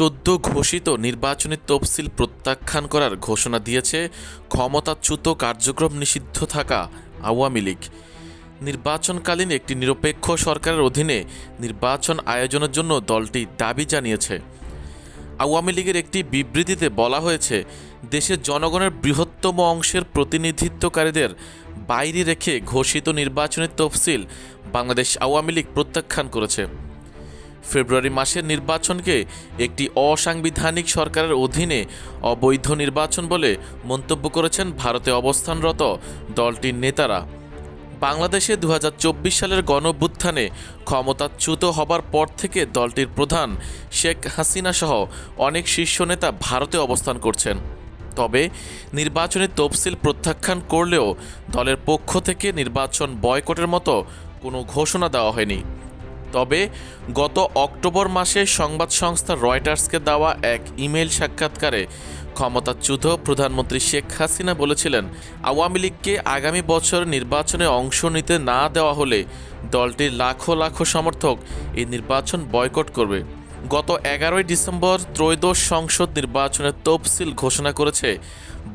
সদ্য ঘোষিত নির্বাচনী তফসিল প্রত্যাখ্যান করার ঘোষণা দিয়েছে ক্ষমতাচ্যুত কার্যক্রম নিষিদ্ধ থাকা আওয়ামী লীগ। নির্বাচনকালীন একটি নিরপেক্ষ সরকারের অধীনে নির্বাচন আয়োজনের জন্য দলটি দাবি জানিয়েছে। আওয়ামী লীগের একটি বিবৃতিতে বলা হয়েছে, দেশের জনগণের বৃহত্তম অংশের প্রতিনিধিত্বকারীদের বাইরে রেখে ঘোষিত নির্বাচনী তফসিল বাংলাদেশ আওয়ামী লীগ প্রত্যাখ্যান করেছে। ফেব্রুয়ারি মাসের নির্বাচনকে একটি অসাংবিধানিক সরকারের অধীনে অবৈধ নির্বাচন বলে মন্তব্য করেছেন ভারতে অবস্থানরত দলটির নেতারা। বাংলাদেশে দু হাজার চব্বিশ সালের গণভ্যুত্থানে ক্ষমতাচ্যুত হবার পর থেকে দলটির প্রধান শেখ হাসিনা সহ অনেক শীর্ষ নেতা ভারতে অবস্থান করছেন। তবে নির্বাচনী তফসিল প্রত্যাখ্যান করলেও দলের পক্ষ থেকে নির্বাচন বয়কটের মতো কোনো ঘোষণা দেওয়া হয়নি। তবে গত অক্টোবর মাসে সংবাদ সংস্থা রয়টার্সকে দেওয়া এক ইমেল সাক্ষাৎকারে ক্ষমতাচ্যুত প্রধানমন্ত্রী শেখ হাসিনা বলেছিলেন, আওয়ামী লীগকে আগামী বছর নির্বাচনে অংশ নিতে না দেওয়া হলে দলটির লাখো লাখো সমর্থক এই নির্বাচন বয়কট করবে। গত এগারোই ডিসেম্বর ত্রয়োদশ সংসদ নির্বাচনের তফসিল ঘোষণা করেছে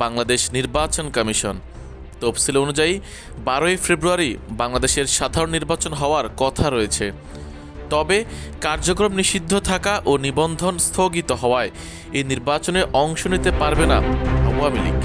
বাংলাদেশ নির্বাচন কমিশন। তফসিল অনুযায়ী, বারোই ফেব্রুয়ারি বাংলাদেশের সাধারণ নির্বাচন হওয়ার কথা রয়েছে। তবে কার্যক্রম নিষিদ্ধ থাকা ও নিবন্ধন স্থগিত হওয়ায় এই নির্বাচনে অংশ নিতে পারবে না আওয়ামী লীগ।